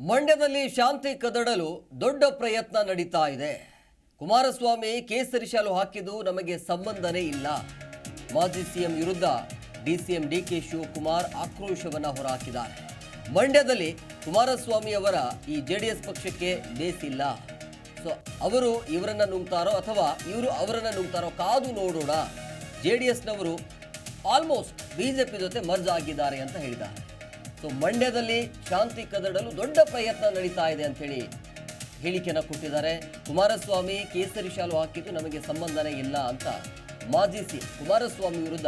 ಮಂಡ್ಯದಲ್ಲಿ ಶಾಂತಿ ಕದಡಲು ದೊಡ್ಡ ಪ್ರಯತ್ನ ನಡೀತಾ ಇದೆ. ಕುಮಾರಸ್ವಾಮಿ ಕೇಸರಿ ಶಾಲು ಹಾಕಿದ್ದು ನಮಗೆ ಸಂಬಂಧನೇ ಇಲ್ಲ. ಮಾಜಿ ಸಿಎಂ ವಿರುದ್ಧ ಡಿಸಿಎಂ ಡಿಕೆ ಶಿವಕುಮಾರ್ ಆಕ್ರೋಶವನ್ನು ಹೊರಹಾಕಿದ್ದಾರೆ ಮಂಡ್ಯದಲ್ಲಿ ಕುಮಾರಸ್ವಾಮಿ ಅವರ ಈ ಜೆಡಿಎಸ್ ಪಕ್ಷಕ್ಕೆ ಬೇಸಿಲ್ಲ. ಸೊ, ಅವರು ಇವರನ್ನ ನುಂಗ್ತಾರೋ ಅಥವಾ ಇವರು ಅವರನ್ನು ನುಂಗ್ತಾರೋ ಕಾದು ನೋಡೋಣ. ಜೆ ಡಿ ಎಸ್ನವರು ಆಲ್ಮೋಸ್ಟ್ ಬಿಜೆಪಿ ಜೊತೆ ಮರ್ಜ್ ಆಗಿದ್ದಾರೆ ಅಂತ ಹೇಳಿದ್ದಾರೆ. ಸೊ ಮಂಡ್ಯದಲ್ಲಿ ಶಾಂತಿ ಕದಡಲು ದೊಡ್ಡ ಪ್ರಯತ್ನ ನಡೀತಾ ಇದೆ ಅಂತೇಳಿ ಹೇಳಿಕೆಯನ್ನು ಕೊಟ್ಟಿದ್ದಾರೆ. ಕುಮಾರಸ್ವಾಮಿ ಕೇಸರಿ ಶಾಲು ಹಾಕಿದ್ದು ನಮಗೆ ಸಂಬಂಧನೇ ಇಲ್ಲ ಅಂತ ಮಾಜಿ ಸಿ ಕುಮಾರಸ್ವಾಮಿ ವಿರುದ್ಧ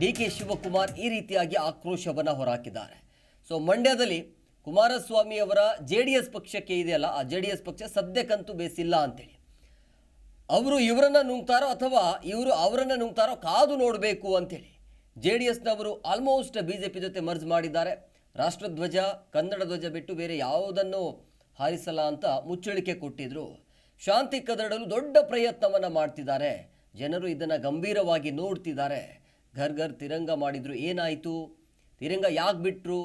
ಡಿ ಕೆ ಶಿವಕುಮಾರ್ ಈ ರೀತಿಯಾಗಿ ಆಕ್ರೋಶವನ್ನು ಹೊರಹಾಕಿದ್ದಾರೆ. ಸೊ ಮಂಡ್ಯದಲ್ಲಿ ಕುಮಾರಸ್ವಾಮಿ ಅವರ ಜೆ ಡಿ ಎಸ್ ಪಕ್ಷಕ್ಕೆ ಇದೆಯಲ್ಲ, ಆ ಜೆ ಡಿ ಎಸ್ ಪಕ್ಷ ಸದ್ಯಕ್ಕಂತೂ ಬೇಸಿಲ್ಲ ಅಂತೇಳಿ. ಅವರು ಇವರನ್ನು ನುಂಗ್ತಾರೋ ಅಥವಾ ಇವರು ಅವರನ್ನು ನುಂಗ್ತಾರೋ ಕಾದು ನೋಡಬೇಕು ಅಂತೇಳಿ. ಜೆ ಡಿ ಎಸ್ನವರು ಆಲ್ಮೋಸ್ಟ್ ಬಿ ಜೆ ಪಿ ಜೊತೆ ಮರ್ಜ್ ಮಾಡಿದ್ದಾರೆ. ರಾಷ್ಟ್ರಧ್ವಜ ಕನ್ನಡ ಧ್ವಜ ಬಿಟ್ಟು ಬೇರೆ ಯಾವುದನ್ನು ಹಾರಿಸಲ್ಲ ಅಂತ ಮುಚ್ಚಳಿಕೆ ಕೊಟ್ಟಿದ್ರು. ಶಾಂತಿ ಕದಡಲು ದೊಡ್ಡ ಪ್ರಯತ್ನವನ್ನು ಮಾಡ್ತಿದ್ದಾರೆ. ಜನರು ಇದನ್ನು ಗಂಭೀರವಾಗಿ ನೋಡ್ತಿದ್ದಾರೆ. ಘರ್ ಘರ್ ತಿರಂಗ ಮಾಡಿದ್ರು ಏನಾಯಿತು? ತಿರಂಗ ಯಾಕೆ ಬಿಟ್ಟರು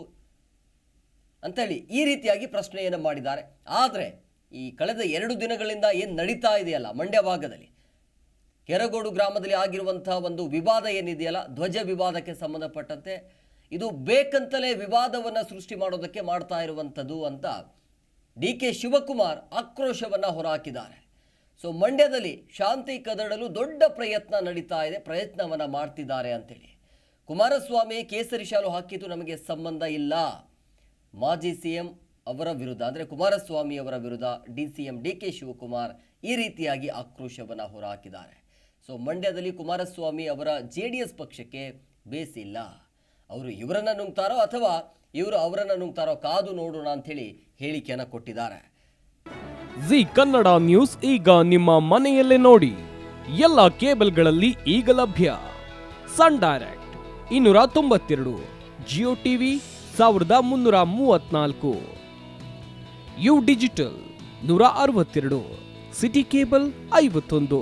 ಅಂಥೇಳಿ ಈ ರೀತಿಯಾಗಿ ಪ್ರಶ್ನೆಯನ್ನು ಮಾಡಿದ್ದಾರೆ. ಆದರೆ ಈ ಕಳೆದ ಎರಡು ದಿನಗಳಿಂದ ಏನು ನಡೀತಾ ಇದೆಯಲ್ಲ, ಮಂಡ್ಯ ಭಾಗದಲ್ಲಿ ಕೆರಗೋಡು ಗ್ರಾಮದಲ್ಲಿ ಆಗಿರುವಂಥ ಒಂದು ವಿವಾದ ಏನಿದೆಯಲ್ಲ, ಧ್ವಜ ವಿವಾದಕ್ಕೆ ಸಂಬಂಧಪಟ್ಟಂತೆ ಇದು ಬೇಕಂತಲೇ ವಿವಾದವನ್ನು ಸೃಷ್ಟಿ ಮಾಡೋದಕ್ಕೆ ಮಾಡ್ತಾ ಇರುವಂಥದ್ದು ಅಂತ ಡಿ ಕೆ ಶಿವಕುಮಾರ್ ಆಕ್ರೋಶವನ್ನು ಹೊರಹಾಕಿದ್ದಾರೆ. ಸೊ, ಮಂಡ್ಯದಲ್ಲಿ ಶಾಂತಿ ಕದಡಲು ದೊಡ್ಡ ಪ್ರಯತ್ನ ನಡೀತಾ ಇದೆ, ಪ್ರಯತ್ನವನ್ನು ಮಾಡ್ತಿದ್ದಾರೆ ಅಂತೇಳಿ. ಕುಮಾರಸ್ವಾಮಿ ಕೇಸರಿ ಶಾಲು ಹಾಕಿದ್ದು ನಮಗೆ ಸಂಬಂಧ ಇಲ್ಲ. ಮಾಜಿ ಸಿಎಂ ಅವರ ವಿರುದ್ಧ, ಅಂದರೆ ಕುಮಾರಸ್ವಾಮಿ ಅವರ ವಿರುದ್ಧ D C M D K Shivakumar ಈ ರೀತಿಯಾಗಿ ಆಕ್ರೋಶವನ್ನು ಹೊರಹಾಕಿದ್ದಾರೆ. ಸೊ ಮಂಡ್ಯದಲ್ಲಿ ಕುಮಾರಸ್ವಾಮಿ ಅವರ ಜೆ ಡಿ ಎಸ್ ಪಕ್ಷಕ್ಕೆ ಬೇಸಿಲ್ಲ. ಅವರು ಇವರನ್ನು ನುಂಗ್ತಾರೋ ಅಥವಾ ಇವರು ಅವರನ್ನು ನುಂಗ್ತಾರೋ ಕಾದು ನೋಡೋಣ ಅಂಥೇಳಿ ಹೇಳಿಕೆಯನ್ನು ಕೊಟ್ಟಿದ್ದಾರೆ. ಜಿ ಕನ್ನಡ ನ್ಯೂಸ್ ಈಗ ನಿಮ್ಮ ಮನೆಯಲ್ಲೇ ನೋಡಿ. ಎಲ್ಲ ಕೇಬಲ್ಗಳಲ್ಲಿ ಈಗ ಲಭ್ಯ. ಸನ್ ಡೈರೆಕ್ಟ್ ಇನ್ನೂರ ತೊಂಬತ್ತೆರಡು, ಜಿಯೋ ಟಿವಿ ಸಾವಿರದ ಮುನ್ನೂರ ಮೂವತ್ನಾಲ್ಕು ಯು ಡಿಜಿಟಲ್ ನೂರ ಅರವತ್ತೆರಡು, ಸಿಟಿ ಕೇಬಲ್ ಐವತ್ತೊಂದು.